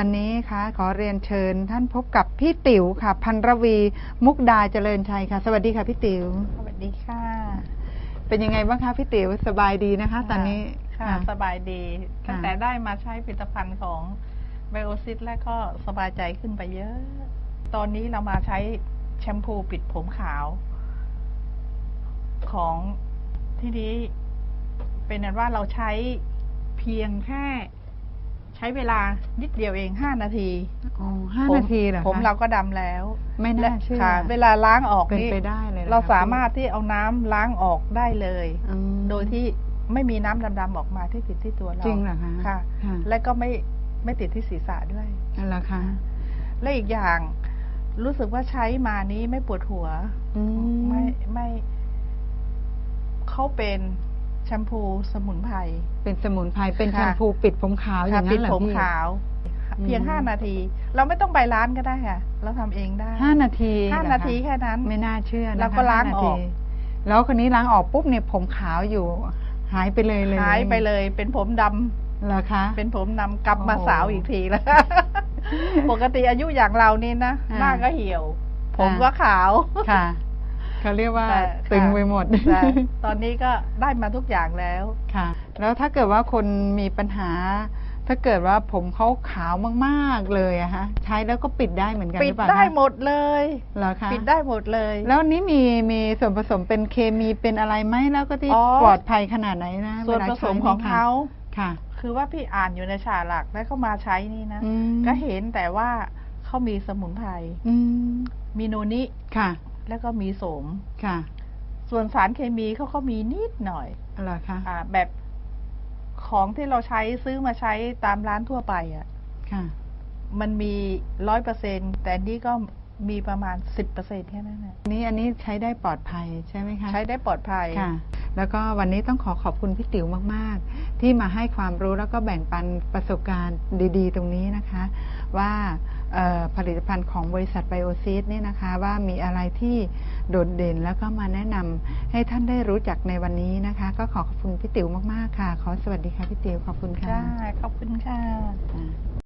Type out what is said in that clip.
วันนี้คะขอเรียนเชิญท่านพบกับพี่ติ๋วค่ะ พันรวีมุกดาเจริญชัยค่ะ สวัสดีค่ะพี่ติ๋วสวัสดีค่ะ เป็นยังไงบ้างคะพี่ติ๋วสบายดีนะคะ ตอนนี้ค่ะค่ะสบายดีค่ะตั้งแต่ได้มาใช้ผลิตภัณฑ์ของไบโอซิสแล้วก็สบายใจขึ้นไปเยอะ ตอนนี้เรามาใช้แชมพูปิดผมขาว ของที่นี้เป็นนั้นว่าเราใช้เพียงแค่ใช้เวลานิดเดียวเองห้านาทีอ๋อห้าผมนาทีเหรอคะผมเราก็ดำแล้วไม่น่าและเชื่อ ค่ะ เวลาล้างออกเป็นนี่ไปได้เลยหอเราคะสามารถที่เอาน้ำล้างออกได้เลย อืม โดยที่ไม่มีน้ำดำๆออกมาที่ติดที่ตัวเราจริงเหรอคะค่ะ ค่ะ และก็ไม่ไม่ติดที่ศีรษะด้วยนั่นแหละคะและอีกอย่างรู้สึกว่าใช้มานี้ไม่ปวดหัว อืม ไม่ไม่เขาเป็น แชมพูสมุนไพร เป็นสมุนไพรเป็นค่ะแชมพูปิดผมขาวอย่างปินั้ดนเหรอผมพี่ ขาว อืม เพียงห้านาที เราไม่ต้องไปร้านก็ได้ค่ะ เราทำเองได้ห้านาทีห้าเหรอนาคะทีแค่นั้น ไม่น่าเชื่อนะคะแล้วก็ล้างห้นอทีอก แล้วคนนี้ล้างออกปุ๊บเนี่ยผมขาวอยู่ หายไปเลยเลยหายไปเลย เป็นผมดำเหรอคะ เป็นผมนำกลับมาโอ้โหสาวอีกทีแล้ว ปกติอายุอย่างเรานี่นะอ่าหน้าก็เหี่ยว ผมอ่า ก็ขาว ค่ะ เขาเรียกว่าแต่ตึงค่ะไปหมด แต่ตอนนี้ก็ได้มาทุกอย่างแล้ว ค่ะ แล้วถ้าเกิดว่าคนมีปัญหา ถ้าเกิดว่าผมเขาขาวมากๆเลยอะฮะ ใช้แล้วก็ปิดได้เหมือนกันปิหดรือเปล่าได้คะหมดเลย เหรอคะปิดได้หมดเลย แล้วนี้มีมีส่วนผสมเป็นเคมีเป็นอะไรไหมแล้วก็ที่อ๋อ ปลอดภัยขนาดไหนนะส่วนเาผใช้สมของนี่ค่ะเขาค่ะ คือว่าพี่อ่านอยู่ในฉากหลักแล้วเขามาใช้นี่นะ อืมก็เห็นแต่ว่าเขามีสมุนไพรอืม มีโนนิ ค่ะ แล้วก็มีโสม ค่ะส่วนสารเคมีเขาก็มีนิดหน่อยเหรอคะอ่าแบบของที่เราใช้ซื้อมาใช้ตามร้านทั่วไปอะ ค่ะ มันมีร้อยเปอร์เซ็นแต่อันนี่ก็มีประมาณสิบเปอร์เซ็นแค่นั้นนะนี่อันนี้ใช้ได้ปลอดภัยใช่ไหมคะ ใช้ได้ปลอดภัยค่ะ แล้วก็วันนี้ต้องขอขอบคุณพี่ติ๋วมาก ๆ ที่มาให้ความรู้แล้วก็แบ่งปันประสบการณ์ดี ๆ ตรงนี้นะคะ ว่าเอ่อ ผลิตภัณฑ์ของบริษัทไบโอซีดนี่นะคะว่ามีอะไรที่โดดเด่นแล้วก็มาแนะนำให้ท่านได้รู้จักในวันนี้นะคะ ก็ขอขอบคุณพี่ติ๋วมากๆค่ะ ขอสวัสดีค่ะพี่ติ๋วขอบคุณค่ะได้ขอบคุณค่ะอ่า